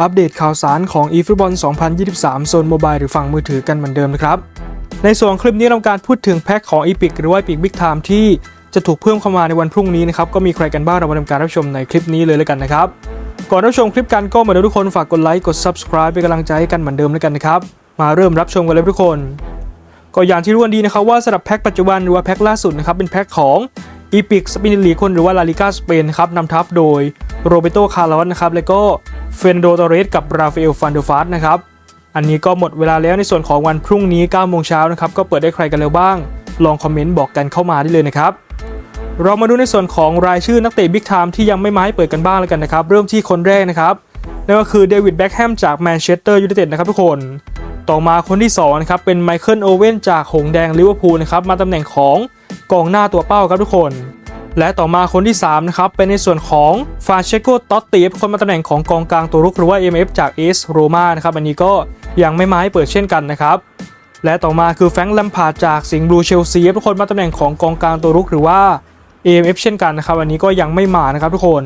อัปเดตข่าวสารของ eFootball 2023 โซนโมบายหรือฝั่งมือถือกันเหมือนเดิมนะครับ ในส่วนคลิปนี้เราการพูดถึงแพ็คของ Epic หรือว่า Epic Big Time ที่จะถูกเพิ่มเข้ามาในวันพรุ่งนี้นะครับ ก็มีใครกันบ้างเรามาทำการรับชมในคลิปนี้เลยแล้วกันนะครับ ก่อนรับชมคลิปกันก็เหมือนเดิมทุกคนฝากกดไลค์กด Subscribe เป็นกำลังใจให้กันเหมือนเดิมแล้วกันนะครับมาเริ่มรับชมกันเลยทุกคนก็อย่างที่รู้กันดีนะครับว่าสำหรับแพ็คปัจจุบันหรือว่าแพ็คล่าสุดนะครับเป็นแพ็คของอีพิกสปินลีคนหรือว่าลาลิกาสเปนครับนำทัพโดยโรเบโตคาร์ลอสนะครับแล้วก็ เฟนโดตอเรสกับราฟาเอลฟันเดฟาสนะครับ อันนี้ก็หมดเวลาแล้วในส่วนของวันพรุ่งนี้9โมงเช้านะครับ ก็เปิดได้ใครกันแล้วบ้าง ลองคอมเมนต์บอกกันเข้ามาได้เลยนะครับ เรามาดูในส่วนของรายชื่อนักเตะบิ๊กไทม์ที่ยังไม่มาให้เปิดกันบ้างแล้วกันนะครับ เริ่มที่คนแรกนะครับ นั่นก็คือเดวิดแบ็กแฮมจากแมนเชสเตอร์ยูไนเต็ดนะครับทุกคน ต่อมาคนที่2นะครับเป็นไมเคิลโอเว่นจากหงแดงลิเวอร์พูลนะครับมาตำแหน่งของกองหน้าตัวเป้าครับทุกคน และต่อมาคนที่ 3 นะครับ เป็นในส่วนของฟาเชโกตอตตีคนมาตำแหน่งของกองกลางตัวรุกหรือว่า MF จากเอสโรมานะครับ อันนี้ก็ยังไม่มาให้เปิดเช่นกันนะครับ และต่อมาคือแฟรงค์แลมพาจากสิงห์บลูเชลซีทุกคนมาตำแหน่งของกองกลางตัวรุกหรือว่า AMF เช่นกันนะครับ อันนี้ก็ยังไม่มานะครับทุกคน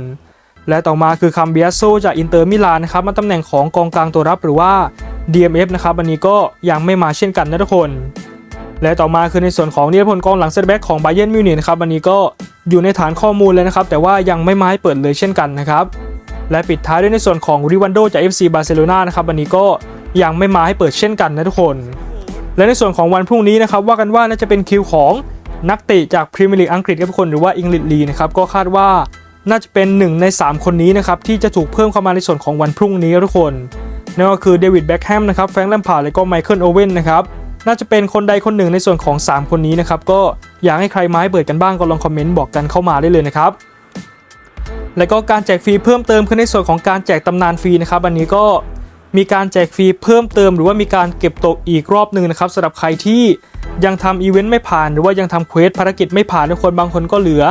และต่อมาคือคัมเบียโซจากอินเตอร์มิลานนะครับ มาตำแหน่งของกองกลางตัวรับหรือว่า DMF นะครับ อันนี้ก็ยังไม่มาเช่นกันนะทุกคน และต่อมาคือในส่วนของนิรพลกองหลังเซตแบ็กของไบเยนมิวนิกนะครับอันนี้ก็อยู่ในฐานข้อมูลเลยนะครับแต่ว่ายังไม่มาให้เปิดเลยเช่นกันนะครับและปิดท้ายด้วยในส่วนของริวันโดจาก FC บาร์เซโลนานะครับอันนี้ก็ยังไม่มาให้เปิดเช่นกันนะทุกคน และในส่วนของวันพรุ่งนี้นะครับว่ากันว่าน่าจะเป็นคิวของนักเตะจากพรีเมียร์ลีกอังกฤษครับทุกคนหรือว่าอังกฤษลีนะครับก็คาดว่าน่าจะเป็นหนึ่งใน 3 คนนี้นะครับที่จะถูกเพิ่มเข้ามาในส่วนของวันพรุ่งนี้ทุกคนนั่นก็คือเดวิดแบ็กแฮมนะครับแฟรงค์แลมพาร์ดและก็ไมเคิลโอเว่นนะครับ น่าจะเป็นคนใดคนหนึ่งในส่วนของ 3 คนนี้นะครับ ก็อยากให้ใครมาให้เปิดกันบ้างก็ลองคอมเมนต์บอกกันเข้ามาได้เลยนะครับ แล้วก็การแจกฟรีเพิ่มเติมคือในส่วนของการแจกตำนานฟรีนะครับ อันนี้ก็มีการแจกฟรีเพิ่มเติม หรือว่ามีการเก็บตกอีกรอบหนึ่งนะครับสำหรับใครที่ยังทำอีเวนต์ไม่ผ่าน หรือว่ายังทำเควสภารกิจไม่ผ่านทุกคนบางคนก็เหลือ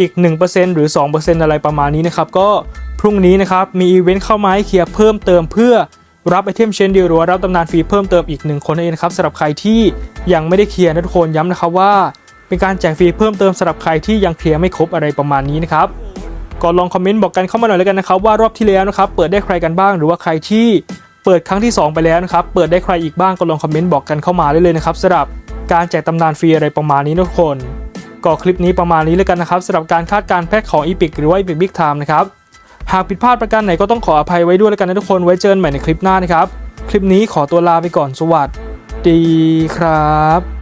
อีก 1%หรือ 2%อะไรประมาณนี้นะครับ ก็พรุ่งนี้นะครับมีอีเวนต์เข้ามาให้เคลียร์เพิ่มเติมเพื่อ รับไอเทมเชนเดียวหรือว่ารับตำนานฟรีเพิ่มเติมอีกหนึ่งคนนั่นเองนะครับสำหรับใครที่ยังไม่ได้เคลียร์นะทุกคนย้ำนะครับว่า เป็นการแจกฟรีเพิ่มเติมสำหรับใครที่ยังเคลียร์ไม่ครบอะไรประมาณนี้นะครับก็ลองคอมเมนต์บอกกันเข้ามาหน่อยแล้วกันนะครับว่ารอบที่แล้วนะครับเปิดได้ใครกันบ้างหรือว่าใครที่เปิดครั้งที่ 2 ไปแล้วนะครับเปิดได้ใครอีกบ้างก็ลองคอมเมนต์บอกกันเข้ามาได้เลยนะครับสำหรับการแจกตำนานฟรีอะไรประมาณนี้นะทุกคนก็คลิปนี้ประมาณนี้แล้วกันนะครับสำหรับการคาดการแพ็คของ Epic หรือว่า Epic Big Time นะครับ หากผิดพลาดประการไหนก็ต้องขออภัยไว้ด้วยแล้วกันนะทุกคนไว้เจอกันใหม่ในคลิปหน้านะครับ คลิปนี้ขอตัวลาไปก่อนสวัสดีครับ